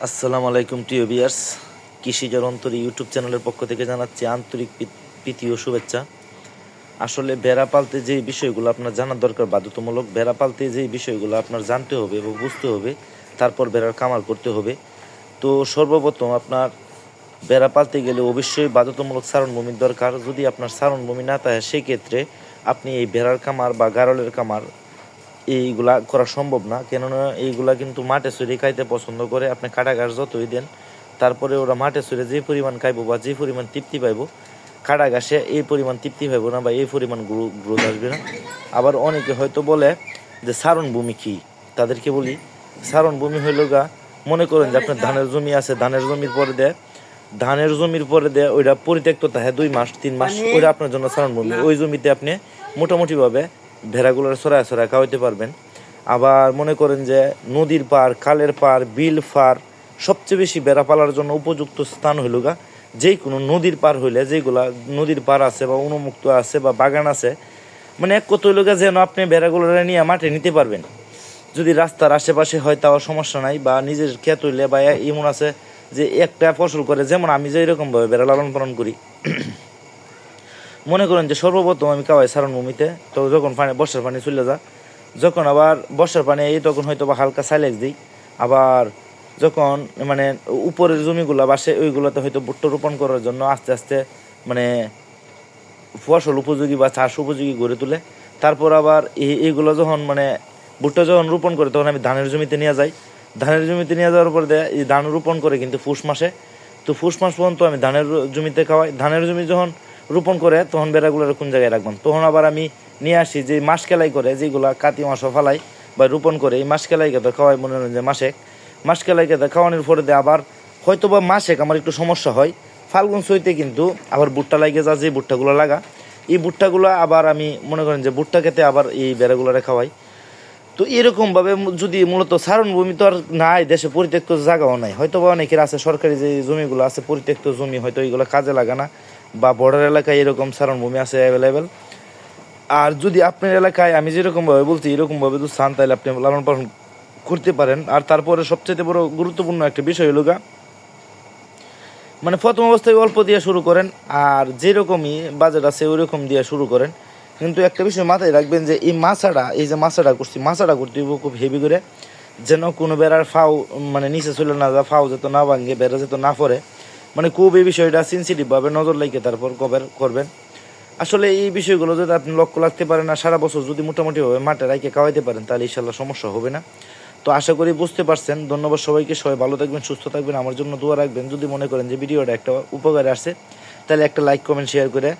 আসসালামু আলাইকুম টিও বিয়ার্স কৃষিজার অন্তরী ইউটিউব চ্যানেলের পক্ষ থেকে জানাচ্ছি আন্তরিক প্রী- প্রীতি ও শুভেচ্ছা। আসলে বেড়া পালতে যে বিষয়গুলো আপনার জানার দরকার, বাধ্যতামূলক বেড়া পালতে যে বিষয়গুলো আপনার জানতে হবে এবং বুঝতে হবে, তারপর বেড়ার কামার করতে হবে। তো সর্বপ্রথম আপনার বেড়া পালতে গেলে অবশ্যই বাধ্যতামূলক সারণ ভূমির দরকার। যদি আপনার সারণ ভূমি না থাকে, সেক্ষেত্রে আপনি এই বেড়ার কামার বা গারলের কামার এইগুলা করা সম্ভব না। কেননা এইগুলা কিন্তু মাঠে চুরি খাইতে পছন্দ করে। আপনি কাটা ঘাস যতই দেন তারপরে ওরা মাঠে চুরে যে পরিমাণ খাইবো বা যে পরিমাণ তৃপ্তি পাইব কাটা ঘাসে এই পরিমাণ তৃপ্তি পাইব না বা এই পরিমাণ গ্রোথ আসবে না। আবার অনেকে হয়তো বলে যে সারণ ভূমি কি? তাদেরকে বলি সারণ ভূমি হইল গা মনে করেন যে আপনার ধানের জমি আছে ধানের জমির পরে দেয় ধানের জমির পরে দেয় ওইটা পরিত্যক্ত থাকে দুই মাস তিন মাস ওইটা আপনার জন্য সারণ ভূমি। ওই জমিতে আপনি মোটামুটিভাবে ভেড়াগুলোর সরায় সরায় খাওয়াইতে পারবেন। আবার মনে করেন যে নদীর পার খালের পার বিল পার সবচেয়ে বেশি বেড়া পালার জন্য উপযুক্ত স্থান হইল গা। যে কোনো নদীর পার হইলে যেগুলা নদীর পার আছে বা উন্মুক্ত আছে বা বাগান আছে মানে এক কত হইল গা যেন আপনি বেড়াগুলো নিয়ে মাঠে নিতে পারবেন। যদি রাস্তার আশেপাশে হয় তাও সমস্যা নাই বা নিজের ক্ষেত হইলে বা এমন আছে যে একটা ফসল করে, যেমন আমি যে এরকমভাবে বেড়া লালন পালন করি। মনে করেন যে সর্বপ্রথম আমি কাওয়াই সারণ ভূমিতে, তো যখন পানি, বর্ষার পানি চলে যা যখন আবার বর্ষার পানি এই তখন হয়তো বা হালকা সাইলেক্স দিই, আবার যখন মানে উপরের জমিগুলো বাসে, ওইগুলোতে হয়তো ভুট্টো রোপণ করার জন্য আস্তে আস্তে মানে ফসল উপযোগী বা চাষ উপযোগী গড়ে তোলে, তারপর আবার এই- এইগুলো যখন মানে ভুট্টা যখন রোপণ করে, তখন আমি ধানের জমিতে নিয়ে যাই। ধানের জমিতে নিয়ে যাওয়ার পর দিয়ে এই ধান রোপণ করে কিন্তু ফুস মাসে, তো ফুস মাস পর্যন্ত আমি ধানের জমিতে খাওয়াই ধানের জমি যখন রোপণ করে তখন বেড়াগুলোর কোন জায়গায় রাখবেন? তখন আবার আমি নিয়ে আসি যে মাস কেলাই করে, যেগুলা কাতি মাসও ফালাই বা রোপণ করে, এই মাস কেলাই খেতে খাওয়াই মনে করেন যে মাসে মাস কেলাই খেতে খাওয়ানোর পরে আবার হয়তো বা মাসেক আমার একটু সমস্যা হয়। ফাল্গুন সইতে কিন্তু আবার ভুট্টা লাগে যা যে ভুট্টাগুলো লাগা, এই ভুট্টাগুলো আবার আমি মনে করেন যে ভুট্টা খেতে আবার এই বেড়াগুলোরে খাওয়াই। তো এরকমভাবে যদি মূলত সারণ ভূমি তো আর নাই, দেশে পরিত্যক্ত জায়গাও নাই। হয়তো বা অনেকের আছে সরকারি যে জমিগুলো আছে, পরিত্যক্ত জমি হয়তো এইগুলো কাজে লাগে না। বা বর্ডার এলাকায় এরকম সারণ ভূমি আছে অ্যাভেলেবেল আর যদি আপনার এলাকায় আমি যেরকমভাবে বলছি, এরকমভাবে যদি চান, তাহলে আপনি লালন পালন করতে পারেন। আর তারপরে সবচেয়ে বড় গুরুত্বপূর্ণ একটা বিষয় হলো গা মানে প্রথম অবস্থায় অল্প দিয়ে শুরু করেন, আর যেরকমই বাজেট আছে ওই রকম দিয়ে শুরু করেন। কিন্তু একটা বিষয় মাথায় রাখবেন যে, এই মাছাটা, এই যে মাছাটা করছি, মাছাটা করতে খুব হেভি করে, যেন কোনো বেড়ার ফাও মানে নিচে চলে না যা ফাও যেত না ভাঙে, বেড়া যেত না পড়ে। মানে খুব এই বিষয়টা সেন্সিটিভভাবে নজর লাগিয়ে তারপর কবের করবেন। আসলে এই বিষয়গুলো যদি আপনি লক্ষ্য রাখতে পারেন আর সারা বছর যদি মোটামুটি মোটামুটিভাবে মাঠে রাখে খাওয়াইতে পারেন, তাহলে ইনশাল্লাহ সমস্যা হবে না। তো আশা করি বুঝতে পারছেন। ধন্যবাদ সবাইকে। সবাই ভালো থাকবেন, সুস্থ থাকবেন। আমার জন্য দোয়া রাখবেন। যদি মনে করেন যে ভিডিওটা একটা উপকারে আসে তাহলে একটা লাইক কমেন্ট শেয়ার করে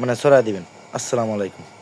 মানে ছড়া দিবেন। আসসালামু আলাইকুম।